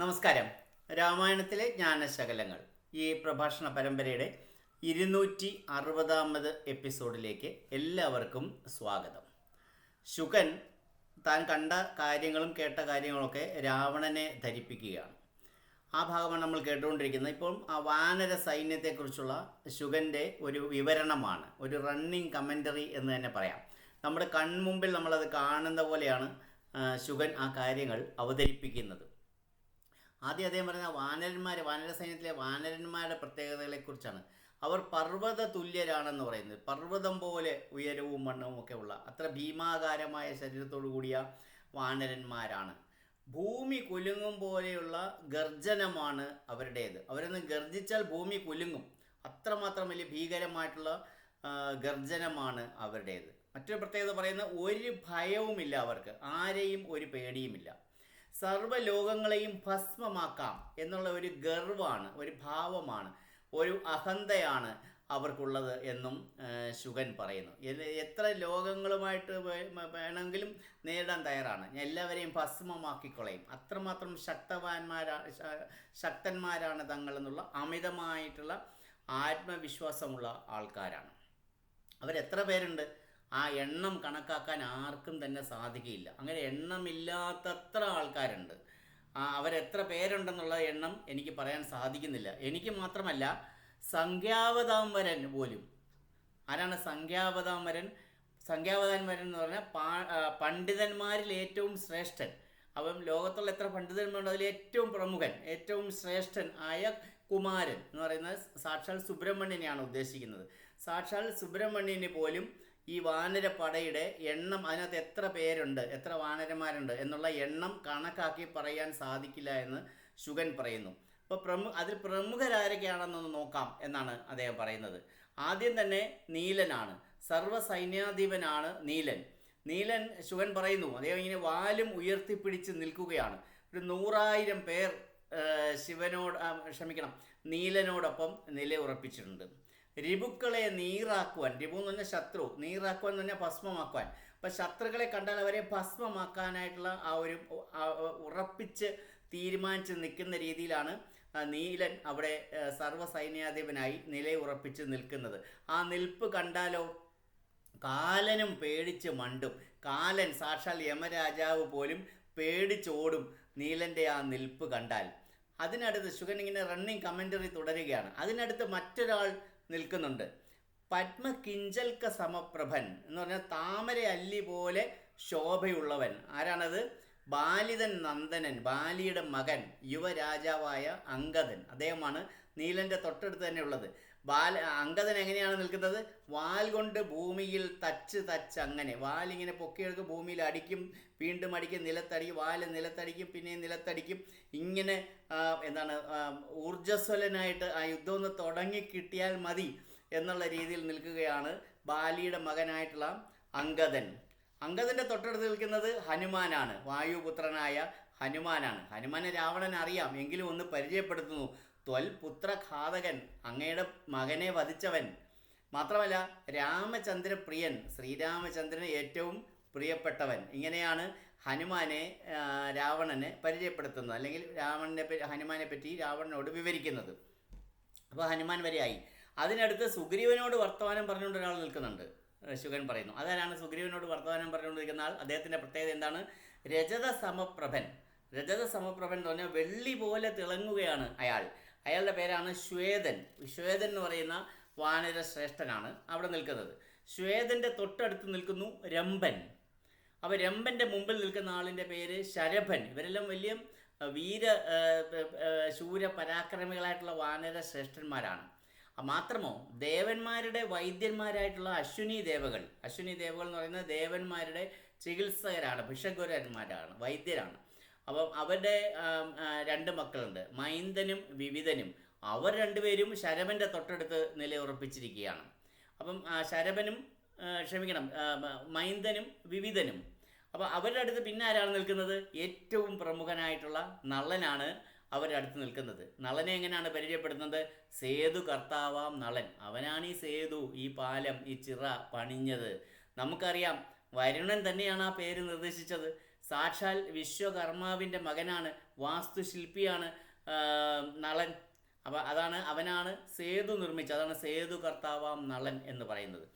നമസ്കാരം. രാമായണത്തിലെ ജ്ഞാനശകലങ്ങൾ. ഈ പ്രഭാഷണ പരമ്പരയുടെ ഇരുന്നൂറ്റി അറുപതാമത് എപ്പിസോഡിലേക്ക് എല്ലാവർക്കും സ്വാഗതം. ശുകൻ താൻ കണ്ട കാര്യങ്ങളും കേട്ട കാര്യങ്ങളൊക്കെ രാവണനെ ധരിപ്പിക്കുകയാണ്. ആ ഭാഗമാണ് നമ്മൾ കേട്ടുകൊണ്ടിരിക്കുന്നത്. ഇപ്പം ആ വാനര സൈന്യത്തെക്കുറിച്ചുള്ള ശുകന്റെ ഒരു വിവരണമാണ്. ഒരു റണ്ണിങ് കമന്ററി എന്ന് തന്നെ പറയാം. നമ്മുടെ കൺമുമ്പിൽ നമ്മളത് കാണുന്ന പോലെയാണ് ശുകൻ ആ കാര്യങ്ങൾ അവതരിപ്പിക്കുന്നത്. ആദ്യം അദ്ദേഹം പറയുന്ന വാനരന്മാർ വാനര സൈന്യത്തിലെ വാനരന്മാരുടെ പ്രത്യേകതകളെക്കുറിച്ചാണ്. അവർ പർവത തുല്യരാണെന്ന് പറയുന്നത്. പർവതം പോലെ ഉയരവും വണ്ണവും ഒക്കെ ഉള്ള അത്ര ഭീമാകാരമായ ശരീരത്തോടു കൂടിയ വാനരന്മാരാണ്. ഭൂമി കുലുങ്ങും പോലെയുള്ള ഗർജനമാണ് അവരുടേത്. അവരൊന്ന് ഗർജിച്ചാൽ ഭൂമി കുലുങ്ങും. അത്രമാത്രം വലിയ ഭീകരമായിട്ടുള്ള ഗർജനമാണ് അവരുടേത്. മറ്റൊരു പ്രത്യേകത പറയുന്നത് ഒരു ഭയവുമില്ല അവർക്ക്. ആരെയും ഒരു പേടിയുമില്ല. സർവലോകങ്ങളെയും ഭസ്മമാക്കാം എന്നുള്ള ഒരു ഗർവാണ് ഒരു ഭാവമാണ് ഒരു അഹന്തയാണ് അവർക്കുള്ളത് എന്നും ശുഗൻ പറയുന്നു. എത്ര ലോകങ്ങളുമായിട്ട് വേണമെങ്കിലും നേരിടാൻ തയ്യാറാണ്. എല്ലാവരെയും ഭസ്മമാക്കിക്കൊളയും. അത്രമാത്രം ശക്തവാന്മാരാ ശക്തന്മാരാണ് തങ്ങളെന്നുള്ള അമിതമായിട്ടുള്ള ആത്മവിശ്വാസമുള്ള ആൾക്കാരാണ്. അവരെത്ര പേരുണ്ട്? ആ എണ്ണം കണക്കാക്കാൻ ആർക്കും തന്നെ സാധിക്കില്ല അങ്ങനെ എണ്ണമില്ലാത്തത്ര ആൾക്കാരുണ്ട്. അവരെത്ര പേരുണ്ടെന്നുള്ള എണ്ണം എനിക്ക് പറയാൻ സാധിക്കുന്നില്ല. എനിക്ക് മാത്രമല്ല സംഖ്യാവതാംവരൻ പോലും. ആരാണ് സംഖ്യാവതാംവരൻ? സംഖ്യാവതാംവരൻ എന്ന് പറഞ്ഞാൽ പണ്ഡിതന്മാരിൽ ഏറ്റവും ശ്രേഷ്ഠൻ. അപ്പം ലോകത്തുള്ള എത്ര പണ്ഡിതന്മാരുണ്ട്? അതിൽ ഏറ്റവും പ്രമുഖൻ ഏറ്റവും ശ്രേഷ്ഠൻ ആയ കുമാരൻ എന്ന് പറയുന്നത് സാക്ഷാൽ സുബ്രഹ്മണ്യനെയാണ് ഉദ്ദേശിക്കുന്നത്. സാക്ഷാൽ സുബ്രഹ്മണ്യന് പോലും ഈ വാനരപ്പടയുടെ എണ്ണം അതിനകത്ത് എത്ര പേരുണ്ട് എത്ര വാനരന്മാരുണ്ട് എന്നുള്ള എണ്ണം കണക്കാക്കി പറയാൻ സാധിക്കില്ല എന്ന് ശുഗൻ പറയുന്നു. അപ്പോൾ പ്രമു അതിൽ പ്രമുഖരാരൊക്കെയാണെന്നൊന്ന് നോക്കാം എന്നാണ് അദ്ദേഹം പറയുന്നത്. ആദ്യം തന്നെ നീലനാണ്. സർവ സൈന്യാധിപനാണ് നീലൻ. നീലൻ ശുഗൻ പറയുന്നു അദ്ദേഹം ഇങ്ങനെ വാലും ഉയർത്തിപ്പിടിച്ച് നിൽക്കുകയാണ്. ഒരു നൂറായിരം പേർ ശിവനോട് ക്ഷമിക്കണം നീലനോടൊപ്പം നിലയുറപ്പിച്ചിട്ടുണ്ട്. രിപുക്കളെ നീറാക്കുവാൻ രിപു എന്ന് പറഞ്ഞാൽ ശത്രു നീറാക്കുവാൻ എന്ന് പറഞ്ഞാൽ ഭസ്മമാക്കുവാൻ. അപ്പം ശത്രുക്കളെ കണ്ടാൽ അവരെ ഭസ്മമാക്കാനായിട്ടുള്ള ആ ഒരു ഉറപ്പിച്ച് തീരുമാനിച്ച് നിൽക്കുന്ന രീതിയിലാണ് നീലൻ അവിടെ സർവസൈന്യാധിപനായി സർവ സൈന്യാധിപനായി നിലയുറപ്പിച്ച് നിൽക്കുന്നത്. ആ നിൽപ്പ് കണ്ടാലോ? കാലനും പേടിച്ച് മണ്ടും. കാലൻ സാക്ഷാൽ യമരാജാവ് പോലും പേടിച്ചോടും നീലന്റെ ആ നിൽപ്പ് കണ്ടാൽ. അതിനടുത്ത് ശുഗൻ ഇങ്ങനെ റണ്ണിങ് കമന്ററി തുടരുകയാണ്. അതിനടുത്ത് മറ്റൊരാൾ നിൽക്കുന്നുണ്ട്. പത്മകിഞ്ചൽക്ക സമപ്രഭൻ എന്ന് പറഞ്ഞാൽ താമര അല്ലി പോലെ ശോഭയുള്ളവൻ. ആരാണത്? ബാലിതൻ നന്ദനൻ ബാലിയുടെ മകൻ യുവരാജാവായ അങ്കദൻ. അദ്ദേഹമാണ് നീലന്റെ തൊട്ടടുത്ത് തന്നെ ഉള്ളത്. ബാല അങ്കദൻ എങ്ങനെയാണ് നിൽക്കുന്നത്? വാൽ കൊണ്ട് ഭൂമിയിൽ തച്ച് തച്ച് അങ്ങനെ. വാലിങ്ങനെ പൊക്കിയെടുക്കും ഭൂമിയിൽ അടിക്കും വീണ്ടും അടിക്കും നിലത്തടിക്കും വാൽ നിലത്തടിക്കും പിന്നെ നിലത്തടിക്കും. ഇങ്ങനെ എന്താണ് ഊർജസ്വലനായിട്ട് ആ യുദ്ധം ഒന്ന് തുടങ്ങി കിട്ടിയാൽ മതി എന്നുള്ള രീതിയിൽ നിൽക്കുകയാണ് ബാലിയുടെ മകനായിട്ടുള്ള അങ്കദൻ. അങ്കദന്റെ തൊട്ടടുത്ത് നിൽക്കുന്നത് ഹനുമാനാണ്. വായുപുത്രനായ ഹനുമാനാണ്. ഹനുമാനെ രാവണൻ അറിയാം. എങ്കിലും ഒന്ന് പരിചയപ്പെടുത്തുന്നു. ത്വൽ പുത്രഘാതകൻ അങ്ങയുടെ മകനെ വധിച്ചവൻ. മാത്രമല്ല രാമചന്ദ്രപ്രിയൻ ശ്രീരാമചന്ദ്രന് ഏറ്റവും പ്രിയപ്പെട്ടവൻ. ഇങ്ങനെയാണ് ഹനുമാനെ രാവണനെ പരിചയപ്പെടുത്തുന്നത്. അല്ലെങ്കിൽ രാവണനെ ഹനുമാനെ പറ്റി രാവണനോട് വിവരിക്കുന്നത്. അപ്പോൾ ഹനുമാൻ വരെയായി. അതിനടുത്ത് സുഗ്രീവനോട് വർത്തമാനം പറഞ്ഞുകൊണ്ട് ഒരാൾ നിൽക്കുന്നുണ്ട്. ശുഗൻ പറയുന്നു. അതാരാണ് സുഗ്രീവനോട് വർത്തമാനം പറഞ്ഞുകൊണ്ടിരിക്കുന്ന ആൾ? അദ്ദേഹത്തിന്റെ പ്രത്യേകത എന്താണ്? രജത സമപ്രഭൻ രജത സമപ്രഭൻ എന്ന് പറഞ്ഞാൽ വെള്ളി പോലെ തിളങ്ങുകയാണ് അയാൾ. അയാളുടെ പേരാണ് ശ്വേതൻ. ശ്വേതൻ എന്ന് പറയുന്ന വാനര ശ്രേഷ്ഠനാണ് അവിടെ നിൽക്കുന്നത്. ശ്വേതന്റെ തൊട്ടടുത്ത് നിൽക്കുന്നു രംഭൻ. അപ്പോൾ രംഭന്റെ മുമ്പിൽ നിൽക്കുന്ന ആളിന്റെ പേര് ശരഭൻ. ഇവരെല്ലാം വലിയ വീര ശൂര പരാക്രമികളായിട്ടുള്ള വാനര ശ്രേഷ്ഠന്മാരാണ് മാത്രമോ ദേവന്മാരുടെ വൈദ്യന്മാരായിട്ടുള്ള അശ്വിനി ദേവകൾ. അശ്വിനി ദേവകൾ എന്ന് പറയുന്നത് ദേവന്മാരുടെ ചികിത്സകരാണ് ഭിഷഗുരന്മാരാണ് വൈദ്യരാണ്. അപ്പം അവരുടെ രണ്ട് മക്കളുണ്ട്. മൈന്ദനും വിവിധനും. അവർ രണ്ടുപേരും ശരഭന്റെ തൊട്ടടുത്ത് നിലയുറപ്പിച്ചിരിക്കുകയാണ്. അപ്പം ശരവനും ക്ഷമിക്കണം മൈന്ദനും വിവിധനും. അപ്പോൾ അവരുടെ അടുത്ത് പിന്നെ ആരാണ് നിൽക്കുന്നത്? ഏറ്റവും പ്രമുഖനായിട്ടുള്ള നളനാണ് അവരുടെ അടുത്ത് നിൽക്കുന്നത്. നളനെ എങ്ങനെയാണ് പരിചയപ്പെടുത്തുന്നത്? സേതു കർത്താവാം നളൻ. അവനാണ് ഈ സേതു ഈ പാലം ഈ ചിറ പണിഞ്ഞത്. നമുക്കറിയാം വരുണൻ തന്നെയാണ് ആ പേര് നിർദ്ദേശിച്ചത്. സാക്ഷാൽ വിശ്വകർമാവിന്റെ മകനാണ് വാസ്തുശില്പിയാണ് നളൻ. അപ്പോൾ അതാണ് അവനാണ് സേതു നിർമ്മിച്ചത്. അതാണ് സേതു കർത്താവാം നളൻ എന്ന് പറയുന്നത്.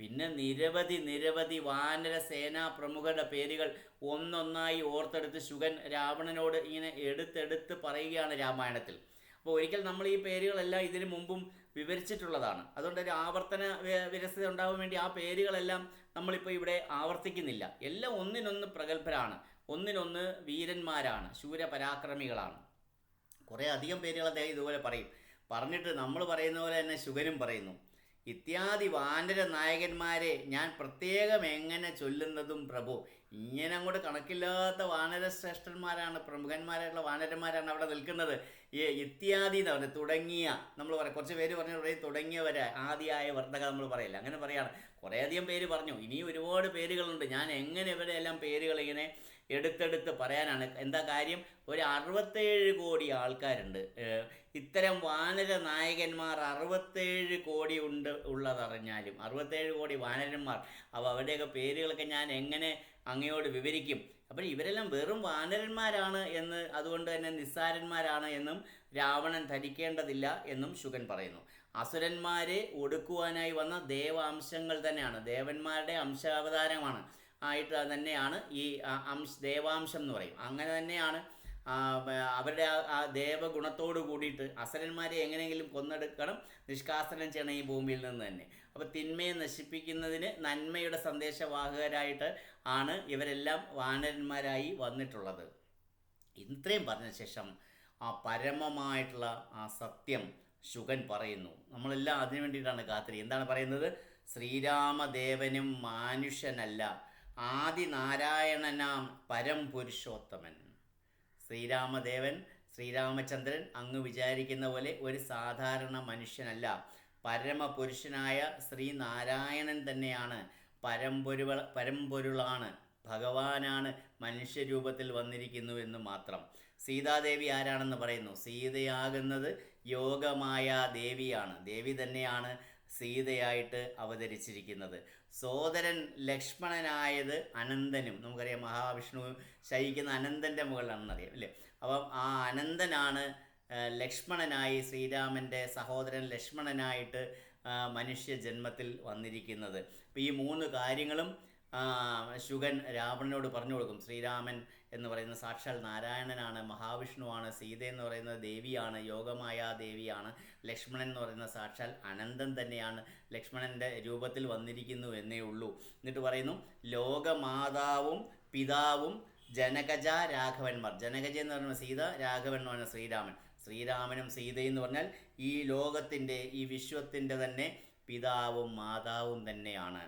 പിന്നെ നിരവധി നിരവധി വാനര സേനാ പ്രമുഖരുടെ പേരുകൾ ഒന്നൊന്നായി ഓർത്തെടുത്ത് ശുഗൻ രാവണനോട് ഇങ്ങനെ എടുത്തെടുത്ത് പറയുകയാണ് രാമായണത്തിൽ. അപ്പോൾ ഒരിക്കൽ നമ്മൾ ഈ പേരുകളെല്ലാം ഇതിനു മുമ്പും വിവരിച്ചിട്ടുള്ളതാണ്. അതുകൊണ്ട് ഒരു ആവർത്തന വിരസത ഉണ്ടാകാൻ വേണ്ടി ആ പേരുകളെല്ലാം നമ്മളിപ്പോൾ ഇവിടെ ആവർത്തിക്കുന്നില്ല. എല്ലാം ഒന്നിനൊന്ന് പ്രഗത്ഭരാണ്. ഒന്നിനൊന്ന് വീരന്മാരാണ്. ശൂരപരാക്രമികളാണ്. കുറേ അധികം പേരുകൾ അദ്ദേഹം ഇതുപോലെ പറയും. പറഞ്ഞിട്ട് നമ്മൾ പറയുന്ന പോലെ തന്നെ ശുഗനും പറയുന്നു. ഇത്യാദി വാനര നായകന്മാരെ ഞാൻ പ്രത്യേകം എങ്ങനെ ചൊല്ലുന്നതും പ്രഭു ഇങ്ങനെ അങ്ങോട്ട് കണക്കില്ലാത്ത വാനര ശ്രേഷ്ഠന്മാരാണ് പ്രമുഖന്മാരായിട്ടുള്ള വാനരന്മാരാണ് അവിടെ നിൽക്കുന്നത്. ഈ ഇത്യാദി എന്ന് പറഞ്ഞത് തുടങ്ങിയ നമ്മൾ പറയാം കുറച്ച് പേര് പറഞ്ഞു പറയും തുടങ്ങിയവരെ ആദിയായ വർദ്ധക നമ്മൾ പറയില്ല. അങ്ങനെ പറയാണ്. കുറേയധികം പേര് പറഞ്ഞു. ഇനിയും ഒരുപാട് പേരുകളുണ്ട്. ഞാൻ എങ്ങനെ ഇവരെല്ലാം പേരുകൾ ഇങ്ങനെ എടുത്തെടുത്ത് പറയാനാണ്. എന്താ കാര്യം? ഒരു അറുപത്തേഴ് കോടി ആൾക്കാരുണ്ട്. ഇത്തരം വാനര നായകന്മാർ അറുപത്തേഴ് കോടി ഉണ്ട് ഉള്ളതറിഞ്ഞാലും അറുപത്തേഴ് കോടി വാനരന്മാർ. അപ്പോൾ അവരുടെയൊക്കെ പേരുകളൊക്കെ ഞാൻ എങ്ങനെ അങ്ങയോട് വിവരിക്കും? അപ്പോൾ ഇവരെല്ലാം വെറും വാനരന്മാരാണ് എന്ന് അതുകൊണ്ട് തന്നെ നിസ്സാരന്മാരാണ് എന്നും രാവണൻ ധരിക്കേണ്ടതില്ല എന്നും ശുഗൻ പറയുന്നു. അസുരന്മാരെ ഒടുക്കുവാനായി വന്ന ദേവാംശങ്ങൾ തന്നെയാണ്. ദേവന്മാരുടെ അംശാവതാരമാണ്. ആയിട്ട് തന്നെയാണ് ഈ അംശ ദേവാംശം എന്ന് പറയും. അങ്ങനെ തന്നെയാണ് അവരുടെ ആ ദേവഗുണത്തോട് കൂടിയിട്ട് അസുരന്മാരെ എങ്ങനെയെങ്കിലും കൊന്നെടുക്കണം നിഷ്കാസനം ചെയ്യണം ഈ ഭൂമിയിൽ നിന്ന് തന്നെ. അപ്പോൾ തിന്മയെ നശിപ്പിക്കുന്നതിന് നന്മയുടെ സന്ദേശവാഹകരായിട്ട് ആണ് ഇവരെല്ലാം വാനരന്മാരായി വന്നിട്ടുള്ളത്. ഇത്രയും പറഞ്ഞ ശേഷം ആ പരമമായിട്ടുള്ള ആ സത്യം ശുഗൻ പറയുന്നു. നമ്മളെല്ലാം അതിനു വേണ്ടിയിട്ടാണ് കാത്തിരി എന്താണ് പറയുന്നത്? ശ്രീരാമദേവനും മാനുഷ്യനല്ല. ആദിനാരായണനാം പരംപുരുഷോത്തമൻ. ശ്രീരാമദേവൻ ശ്രീരാമചന്ദ്രൻ അങ്ങ് വിചാരിക്കുന്ന പോലെ ഒരു സാധാരണ മനുഷ്യനല്ല. പരമപുരുഷനായ ശ്രീനാരായണൻ തന്നെയാണ് പരമ്പൊരുവ പരമ്പൊരുളാണ് ഭഗവാനാണ് മനുഷ്യരൂപത്തിൽ വന്നിരിക്കുന്നു എന്ന് മാത്രം. സീതാദേവി ആരാണെന്ന് പറയുന്നു? സീതയാകുന്നത് യോഗമായ ദേവിയാണ്. ദേവി തന്നെയാണ് സീതയായിട്ട് അവതരിച്ചിരിക്കുന്നത്. സോദരൻ ലക്ഷ്മണനായത് അനന്തനും. നമുക്കറിയാം മഹാവിഷ്ണു ശയിക്കുന്ന അനന്തന്റെ മുകളിലാണെന്നറിയാം അല്ലേ? അപ്പം ആ അനന്തനാണ് ലക്ഷ്മണനായി ശ്രീരാമന്റെ സഹോദരൻ ലക്ഷ്മണനായിട്ട് മനുഷ്യ ജന്മത്തിൽ വന്നിരിക്കുന്നത്. അപ്പോൾ ഈ മൂന്ന് കാര്യങ്ങളും ശുഗൻ രാവണനോട് പറഞ്ഞു കൊടുക്കും. ശ്രീരാമൻ എന്ന് പറയുന്ന സാക്ഷാൽ നാരായണനാണ് മഹാവിഷ്ണുവാണ് സീത എന്ന് പറയുന്നത് ദേവിയാണ് യോഗമായ ദേവിയാണ് ലക്ഷ്മണൻ എന്ന് പറയുന്ന സാക്ഷാൽ അനന്തൻ തന്നെയാണ്. ലക്ഷ്മണന്റെ രൂപത്തിൽ വന്നിരിക്കുന്നു എന്നേ ഉള്ളൂ. എന്നിട്ട് പറയുന്നു ലോകമാതാവും പിതാവും ജനകജ രാഘവന്മാർ. ജനകജ എന്ന് പറയുന്ന സീത രാഘവൻ എന്ന് പറയുന്ന ശ്രീരാമൻ. ശ്രീരാമനും സീതയും എന്ന് പറഞ്ഞാൽ ഈ ലോകത്തിന്റെ ഈ വിശ്വത്തിന്റെ തന്നെ പിതാവും മാതാവും തന്നെയാണ്.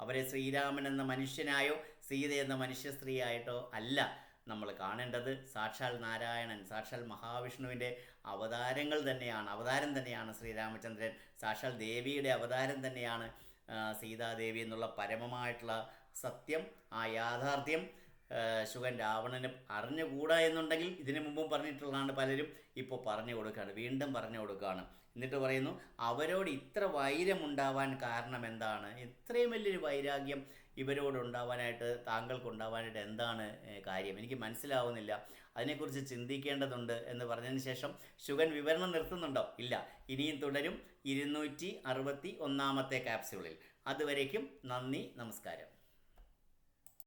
അവരെ ശ്രീരാമൻ എന്ന മനുഷ്യനായോ സീത എന്ന മനുഷ്യ സ്ത്രീയായിട്ടോ അല്ല. നമ്മൾ കാണേണ്ടത് സാക്ഷാൽ നാരായണൻ സാക്ഷാൽ മഹാവിഷ്ണുവിന്റെ അവതാരങ്ങൾ തന്നെയാണ്. അവതാരം തന്നെയാണ് ശ്രീരാമചന്ദ്രൻ. സാക്ഷാൽ ദേവിയുടെ അവതാരം തന്നെയാണ് സീതാദേവി എന്നുള്ള പരമമായിട്ടുള്ള സത്യം ആ യാഥാർത്ഥ്യം ശുഖൻ രാവണനും അറിഞ്ഞുകൂടാ എന്നുണ്ടെങ്കിൽ ഇതിനു മുമ്പും പറഞ്ഞിട്ടുള്ളതാണ് പലരും ഇപ്പോൾ പറഞ്ഞു കൊടുക്കുകയാണ്. വീണ്ടും പറഞ്ഞു കൊടുക്കുകയാണ്. എന്നിട്ട് പറയുന്നു അവരോട് ഇത്ര വൈരമുണ്ടാവാൻ കാരണം എന്താണ്? ഇത്രയും വലിയൊരു വൈരാഗ്യം ഇവരോടുണ്ടാവാനായിട്ട് താങ്കൾക്കുണ്ടാവാനായിട്ട് എന്താണ് കാര്യം? എനിക്ക് മനസ്സിലാവുന്നില്ല. അതിനെക്കുറിച്ച് ചിന്തിക്കേണ്ടതുണ്ട് എന്ന് പറഞ്ഞതിന് ശേഷം ശുഗൻ വിവരണം നിർത്തുന്നുണ്ടോ? ഇല്ല. ഇനിയും തുടരും ഇരുന്നൂറ്റി അറുപത്തി ഒന്നാമത്തെ ക്യാപ്സ്യൂളിൽ അതുവരേക്കും നന്ദി നമസ്കാരം.